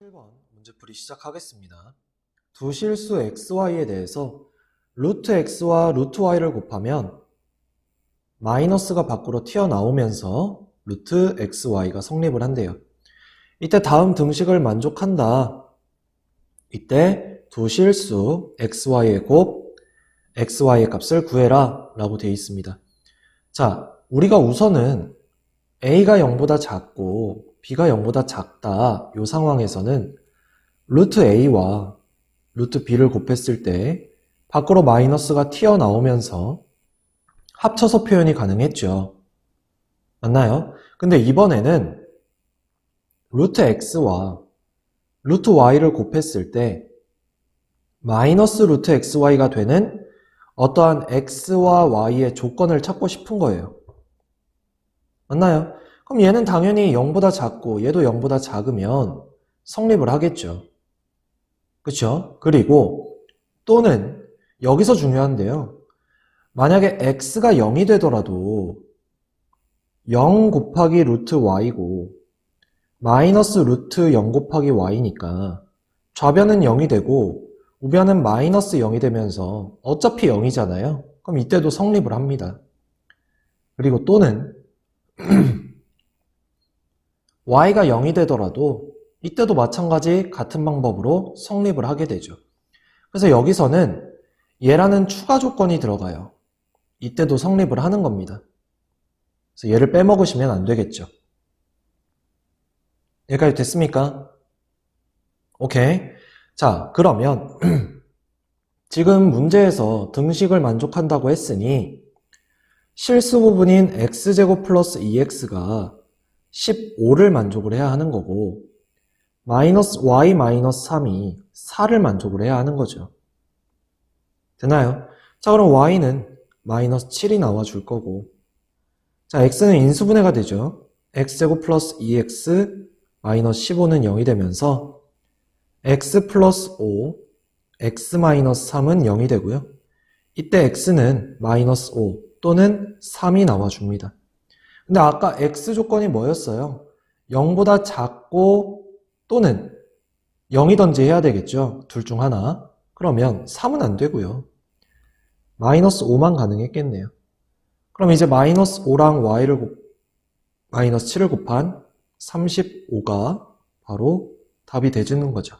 1번 문제풀이 시작하겠습니다. 두 실수 xy에 대해서 루트 x와 루트 y를 곱하면 마이너스가 밖으로 튀어나오면서 루트 xy가 성립을 한대요. 이때 다음 등식을 만족한다. 이때 두 실수 xy의 곱 xy의 값을 구해라 라고 되어 있습니다. 자, 우리가 우선은 a가 0보다 작고 b가 0보다 작다 이 상황에서는 루트 a와 루트 b를 곱했을 때 밖으로 마이너스가 튀어나오면서 합쳐서 표현이 가능했죠. 맞나요? 근데 이번에는 루트 x와 루트 y를 곱했을 때 마이너스 루트 xy가 되는 어떠한 x와 y의 조건을 찾고 싶은 거예요. 맞나요? 그럼 얘는 당연히 0보다 작고 얘도 0보다 작으면 성립을 하겠죠. 그쵸? 그리고 또는 여기서 중요한데요. 만약에 x가 0이 되더라도 0 곱하기 루트 y고 마이너스 루트 0 곱하기 y니까 좌변은 0이 되고 우변은 마이너스 0이 되면서 어차피 0이잖아요. 그럼 이때도 성립을 합니다. 그리고 또는 y가 0이 되더라도 이때도 마찬가지 같은 방법으로 성립을 하게 되죠. 그래서 여기서는 얘라는 추가 조건이 들어가요. 이때도 성립을 하는 겁니다. 그래서 얘를 빼먹으시면 안 되겠죠. 여기까지 됐습니까? 오케이. 자, 그러면 지금 문제에서 등식을 만족한다고 했으니 실수 부분인 x제곱 플러스 2x가 15를 만족을 해야 하는 거고 마이너스 y 마이너스 3이 4를 만족을 해야 하는 거죠. 되나요? 자 그럼 y는 마이너스 7이 나와줄 거고 자 x는 인수분해가 되죠. x제곱 플러스 2x 마이너스 15는 0이 되면서 x 플러스 5 x 마이너스 3은 0이 되고요. 이때 x는 마이너스 5 또는 3이 나와줍니다. 근데 아까 x 조건이 뭐였어요? 0보다 작고 또는 0이던지 해야 되겠죠. 둘 중 하나. 그러면 3은 안 되고요. 마이너스 5만 가능했겠네요. 그럼 이제 마이너스 5랑 y를 곱, 마이너스 7을 곱한 35가 바로 답이 되주는 거죠.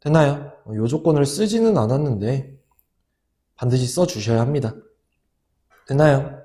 됐나요? 이 조건을 쓰지는 않았는데 반드시 써주셔야 합니다. 됐나요?